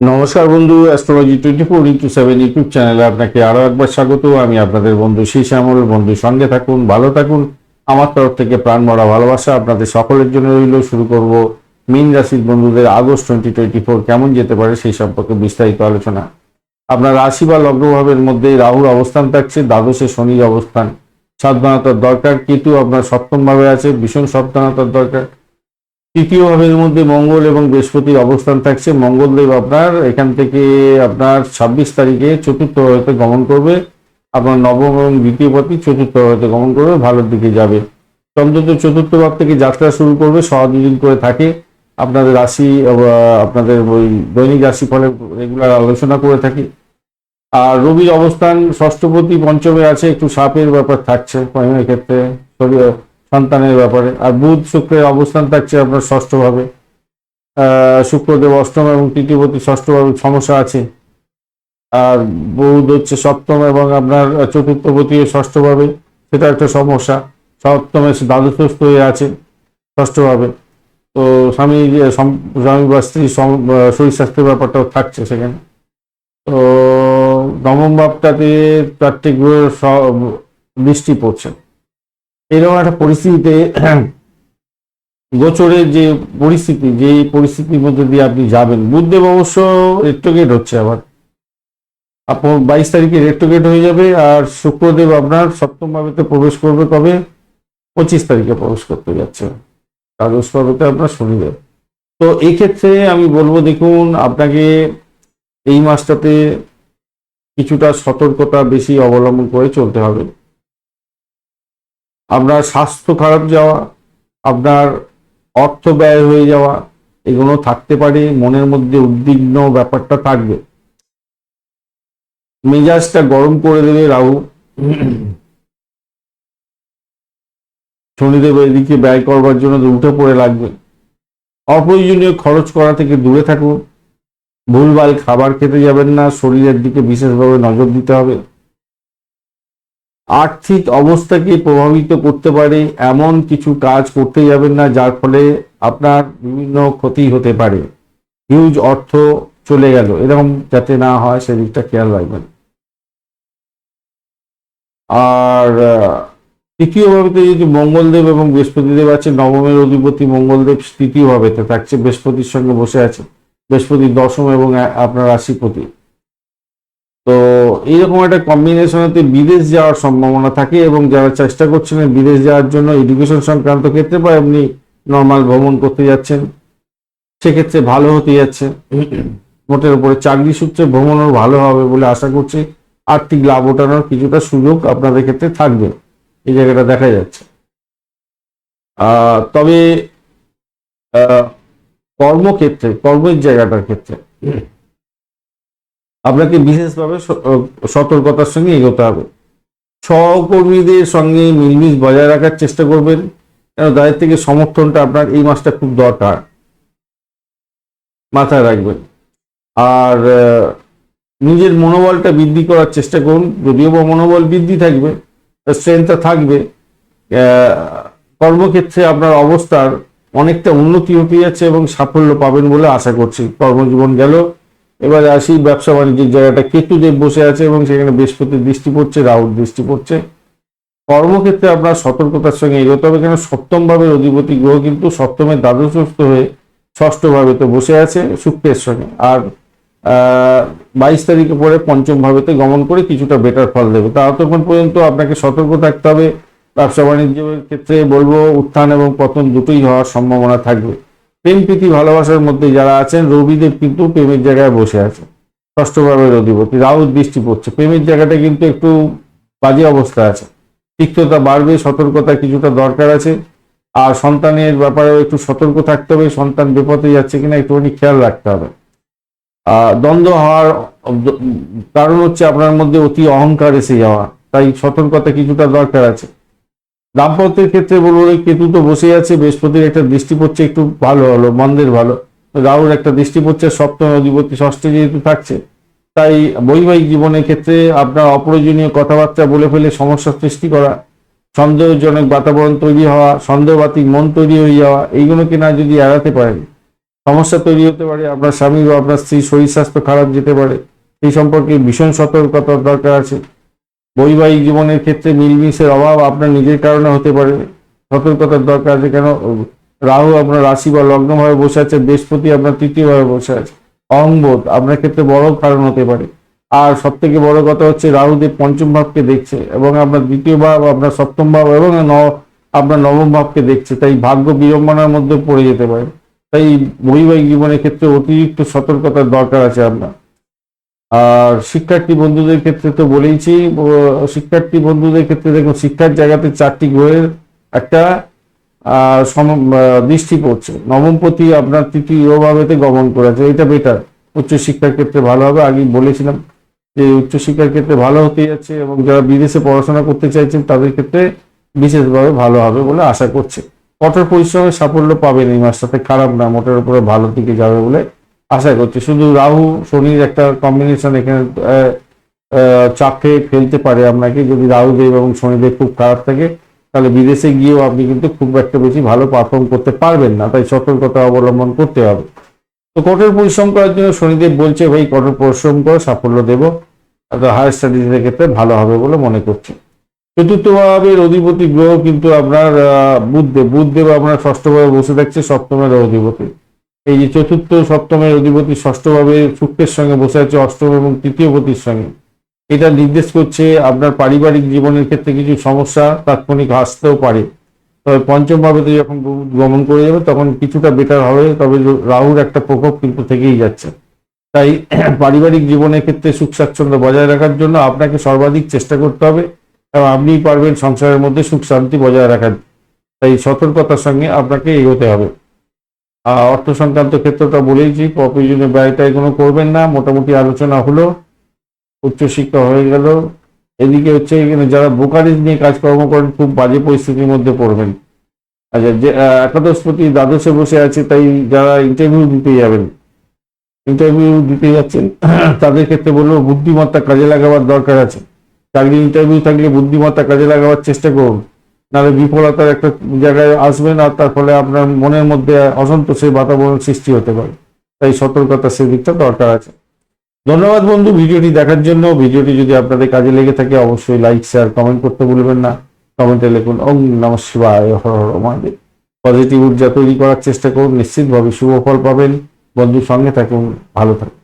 নমস্কার বন্ধু astrology twenty four into seven YouTube চ্যানেলে আপনাকে আরও একবার স্বাগত। আমি আপনাদের বন্ধু শীষ আমল বন্ধু সঙ্গে থাকুন, ভালো থাকুন। আমার তরফ থেকে প্রাণ ভরা ভালোবাসা আপনাদের সকলের জন্য রইল। শুরু করব মিন রাশির বন্ধুদের আগস্ট টোয়েন্টি টোয়েন্টি ফোর কেমন যেতে পারে সেই সম্পর্কে বিস্তারিত আলোচনা। আপনার রাশি বা লগ্নভাবের মধ্যে রাহুর অবস্থান থাকছে, দ্বাদশে শনির অবস্থান। সাবধানতার দরকার, কেতু আপনার সপ্তমভাবে আছে, ভীষণ সাবধানতার দরকার। তৃতীয় ভাবের মধ্যে মঙ্গল এবং বৃহস্পতির অবস্থান থাকছে। মঙ্গলদেব আপনার এখান থেকে আপনার ছাব্বিশ তারিখে চতুর্থ ভাবেতে গমন করবে। আপনার নবম এবং দ্বিতীয় পথই চতুর্থ ভাবেতে গমন করবে, ভালোর দিকে যাবে। চন্দ্র চতুর্থ ভাব থেকে যাত্রা শুরু করবে সহযোগিন করে থাকে। আপনাদের রাশি আপনাদের ওই দৈনিক রাশি ফলে রেগুলার আলোচনা করে থাকি। আর রবির অবস্থান ষষ্ঠপতি পঞ্চমে আছে, একটু সাপের ব্যাপার থাকছে। ক্ষেত্রে শরীর সন্তানের ব্যাপারে। আর বুধ শুক্রের অবস্থান থাকছে আপনার ষষ্ঠভাবে। শুক্রদেব অষ্টম এবং তৃতীয়পতি ষষ্ঠভাবে সমস্যা আছে। আর বুধ হচ্ছে সপ্তম এবং আপনার চতুর্থপতি ষষ্ঠভাবে, সেটা একটা সমস্যা। সপ্তমে দ্বাদশস্থ হয়ে আছে ষষ্ঠভাবে। তো স্বামী স্বামী বা স্ত্রী শরীর স্বাস্থ্যের ব্যাপারটাও থাকছে সেখানে। তো নবম ভাবটাতে চারটে গ্রহের স- দৃষ্টি পড়ছে। এরকম একটা পরিস্থিতিতে গোচরের যে পরিস্থিতি, যে পরিস্থিতির মধ্যে দিয়ে আপনি যাবেন, বুধদেব অবশ্য রেট্রোগেট হচ্ছে আবার। আপনার বাইশ তারিখে রেট্রোগেট হয়ে যাবে আর শুক্রদেব আপনার সপ্তম ভাবেতে প্রবেশ করবে কবে? পঁচিশ তারিখে প্রবেশ করতে যাচ্ছে। দ্বাদশ ভাবেতে আপনার শনিদেব। তো এই ক্ষেত্রে আমি বলব, দেখুন, আপনাকে এই মাসটাতে কিছুটা সতর্কতা বেশি অবলম্বন করে চলতে হবে। আপনার স্বাস্থ্য খারাপ যাওয়া, আপনার অর্থ ব্যয় হয়ে যাওয়া, এগুলো থাকতে পারে, মনের মধ্যে উদ্বিগ্ন ব্যাপারটা থাকবে। মেজাজটা গরম করে দেবে রাহু। শনিদেব এদিকে ব্যয় করবার জন্য উঠে পড়ে লাগবে। অপ্রয়োজনীয় খরচ করা থেকে দূরে থাকুন। ভুলভাল খাবার খেতে যাবেন না, শরীরের দিকে বিশেষভাবে নজর দিতে হবে। আর্থিক অবস্থাকে প্রভাবিত করতে পারে, এমন কিছু কাজ করতে যাবেন না, যার ফলে আপনার বিভিন্ন ক্ষতি হতে পারে। হিউজ অর্থ চলে গেল, এরকম যাতে না হয়, সেদিকটা খেয়াল রাখবেন। আর তৃতীয় ভাবেতে যদি মঙ্গলদেব এবং বৃহস্পতিদেব আছে, নবমের অধিপতি মঙ্গলদেব তৃতীয় ভাবেতে থাকছে বৃহস্পতির সঙ্গে বসে আছে বৃহস্পতি দশম এবং আপনার রাশিপতি তো এইরকম একটা কম্বিনেশনেতে বিদেশ যাওয়ার সম্ভাবনা থাকে এবং যারা চেষ্টা করছেন বিদেশ যাওয়ার জন্য এডুকেশন সংক্রান্ত ক্ষেত্রে বা এমনি নর্মাল ভ্রমণ করতে যাচ্ছেন, সেক্ষেত্রে ভালো হতে যাচ্ছে। মোটের উপরে চাকরি সূত্রে ভ্রমণও ভালো হবে বলে আশা করছি। আর্থিক লাভ ওঠানোর কিছুটা সুযোগ আপনাদের ক্ষেত্রে থাকবে। এই জায়গাটা দেখা যাচ্ছে। তবে কর্মক্ষেত্রে, কর্মের জায়গাটার ক্ষেত্রে আপনাকে বিশেষভাবে সতর্কতার সঙ্গে এগোতে হবে। সহকর্মীদের সঙ্গে মিলমিশ বজায় রাখার চেষ্টা করবেন, কেন তাদের থেকে সমর্থনটা আপনার এই মাসটা খুব দরকার। মাথায় রাখবেন। আর নিজের মনোবলটা বৃদ্ধি করার চেষ্টা করুন। যদিও বা মনোবল বৃদ্ধি থাকবে স্ট্রেংথটা থাকবে কর্মক্ষেত্রে আপনার অবস্থার অনেকটা উন্নতি হতে যাচ্ছে এবং সাফল্য পাবেন বলে আশা করছি। কর্মজীবন গেল। এবার আসি ব্যবসা বাণিজ্যের জায়গাটা। কেতুদেব বসে আছে এবং সেখানে বৃহস্পতির দৃষ্টি পড়ছে রাহুর দৃষ্টি পড়ছে। কর্মক্ষেত্রে আপনার সতর্কতার সঙ্গে এগোতে হবে, কেন সপ্তম ভাবের অধিপতি গ্রহ কিন্তু সপ্তমের দ্বাদশস্থ হয়ে ষষ্ঠ ভাবেতে বসে আছে শুক্রের সঙ্গে। আর বাইশ তারিখে পরে পঞ্চম ভাবেতে গমন করে কিছুটা বেটার ফল দেবে। তা ততক্ষণ পর্যন্ত আপনাকে সতর্ক থাকতে হবে। ব্যবসা বাণিজ্যের ক্ষেত্রে বলব, উত্থান এবং পতন দুটোই হওয়ার সম্ভাবনা থাকবে। প্রেম প্রীতি ভালোবাসার মধ্যে যারা আছেন রবিদেব কিন্তু প্রেমের জায়গায় বসে আছে। ষষ্ঠ ভাবের অধিপতি রাহুর দৃষ্টি পড়ছে। প্রেমের জায়গাটা কিন্তু একটু বাজে অবস্থা আছে। তিক্ততা বাড়বে সতর্কতা কিছুটা দরকার আছে। আর সন্তানের ব্যাপারেও একটু সতর্ক থাকতে হবে। সন্তান বিপদে যাচ্ছে কিনা একটুখানি খেয়াল রাখতে হবে। দ্বন্দ্ব হওয়ার কারণ হচ্ছে আপনার মধ্যে অতি অহংকার এসে যাওয়া। তাই সতর্কতা কিছুটা দরকার আছে। দাম্পত্যের ক্ষেত্রে বলব কেতু তো বসে আছে, বৃহস্পতির একটা দৃষ্টি পড়ছে একটু ভালো হলো, মন্দের ভালো। রাহুর একটা দৃষ্টি পড়ছে সপ্তম অধিপতি, ষষ্ঠে যেহেতু থাকছে, তাই বৈবাহিক জীবনের ক্ষেত্রে আপনার অপ্রয়োজনীয় কথাবার্তা বলে ফেলে সমস্যা সৃষ্টি করা, সন্দেহজনক বাতাবরণ তৈরি হওয়া, সন্দেহবাতিক মন তৈরি হয়ে যাওয়া, এইগুলোকে না যদি এড়াতে পারেন, সমস্যা তৈরি হতে পারে, আপনার স্বামী বা আপনার স্ত্রীর শরীর স্বাস্থ্য খারাপ যেতে পারে, এই সম্পর্কে ভীষণ সতর্কতার দরকার আছে। বৈবাহিক জীবনের ক্ষেত্রে মিলমিশের অভাব আপনার নিজের কারণে হতে পারে। সতর্কতার দরকার আছে কেন? রাহু আপনার রাশি বা লগ্নভাবে বসে আছে, বৃহস্পতি আপনার তৃতীয়ভাবে বসে আছে। অহংবোধ আপনার ক্ষেত্রে বড় কারণ হতে পারে। আর সব থেকে বড় কথা হচ্ছে রাহুদেব পঞ্চম ভাবকে দেখছে এবং আপনার দ্বিতীয় ভাব, আপনার সপ্তম ভাব এবং আপনার নবম ভাবকে দেখছে। তাই ভাগ্য বিড়ম্বনার মধ্যে পড়ে যেতে পারে। তাই বৈবাহিক জীবনের ক্ষেত্রে অতিরিক্ত সতর্কতার দরকার আছে আপনার। আর শিক্ষার্থী বন্ধুদের ক্ষেত্রে তো বলেইছি শিক্ষার্থী বন্ধুদের ক্ষেত্রে দেখুন, শিক্ষার জায়গাতে চারটি গ্রহের একটা দৃষ্টি পড়ছে। নবমপতি আপনার তৃতীয় ভাবেতে গমন করেছে, এটা বেটার উচ্চশিক্ষার ক্ষেত্রে ভালো হবে, আগেই বলেছিলাম যে উচ্চশিক্ষার ক্ষেত্রে ভালো হতে যাচ্ছে এবং যারা বিদেশে পড়াশোনা করতে চাইছেন, তাদের ক্ষেত্রে বিশেষভাবে ভালো হবে বলে আশা করছে। কঠোর পরিশ্রমের সাফল্য পাবেন এই মাসটাতে, খারাপ না, মোটের উপরে ভালো দিকে যাবে বলে আশা করছি। শুধু রাহু, শনির একটা কম্বিনেশন এখানে চাপ ফেলতে পারে আপনাকে। যদি রাহুদেব এবং শনিদেব খুব খারাপ থাকে, তাহলে বিদেশে গিয়েও আপনি কিন্তু খুব একটা বেশি ভালো পারফর্ম করতে পারবেন না। তাই সতর্কতা অবলম্বন করতে হবে। তো কঠোর পরিশ্রম করার জন্য শনিদেব বলছে, ভাই, কঠোর পরিশ্রম করে, সাফল্য দেবো। হায়ার স্টাডিজের ক্ষেত্রে ভালো হবে বলে মনে করছি। চতুর্থ ভাবের অধিপতি গ্রহ কিন্তু আপনার বুধদেব। বুধদেব আপনার ষষ্ঠভাবে বসে থাকছে সপ্তমের অধিপতি। এই যে চতুর্থ, সপ্তমের অধিপতি ষষ্ঠভাবে শুক্রের সঙ্গে বসে আছে, অষ্টম এবং তৃতীয় পতির সঙ্গে। এটা নির্দেশ করছে আপনার পারিবারিক জীবনের ক্ষেত্রে কিছু সমস্যা, তাৎক্ষণিক আসতেও পারে। তবে পঞ্চম ভাবেতে যখন গমন করে যাবে, তখন কিছুটা বেটার হবে, তবে রাহুর একটা প্রকোপ কিন্তু থেকেই যাচ্ছে। তাই পারিবারিক জীবনের ক্ষেত্রে সুখ স্বাচ্ছন্দ্য বজায় রাখার জন্য আপনাকে সর্বাধিক চেষ্টা করতে হবে এবং আপনিই পারবেন সংসারের মধ্যে সুখ শান্তি বজায় রাখার। তাই সতর্কতার সঙ্গে আপনাকে এগোতে হবে। অর্থ সংক্রান্ত ক্ষেত্রটা বলেইছি প্রয়োজনীয় ব্যয়টা এগুলো করবেন না, মোটামুটি আলোচনা হলো, উচ্চশিক্ষা হয়ে গেল। এদিকে হচ্ছে এখানে যারা বোকারিজ নিয়ে কাজকর্ম করেন, খুব বাজে পরিস্থিতির মধ্যে পড়বেন। আচ্ছা যে একাদশপতি দ্বাদশে বসে আছে, তাই যারা ইন্টারভিউ দিতে যাবেন ইন্টারভিউ দিতে যাচ্ছেন, তাদের ক্ষেত্রে বলব বুদ্ধিমত্তা কাজে লাগাবার দরকার আছে। চাকরি ইন্টারভিউ থাকলে বুদ্ধিমত্তা কাজে লাগাবার চেষ্টা করুন। নাহলে বিফলতার একটা জায়গায় আসবেন আর তার ফলে আপনার মনের মধ্যে অসন্তোষের বাতাবরণ সৃষ্টি হতে পারে। তাই সতর্কতা সেদিকটা দরকার আছে। ধন্যবাদ বন্ধু ভিডিওটি দেখার জন্য। ভিডিওটি যদি আপনাদের কাজে লেগে থাকে, অবশ্যই লাইক শেয়ার কমেন্ট করতে ভুলবেন না। কমেন্টে লিখুন ওম নম শিবায়, হর হর মহাদেব। পজিটিভ ঊর্জা তৈরি করার চেষ্টা করুন। নিশ্চিতভাবে শুভ ফল পাবেন। বন্ধুর সঙ্গে থাকুন, ভালো থাকুন।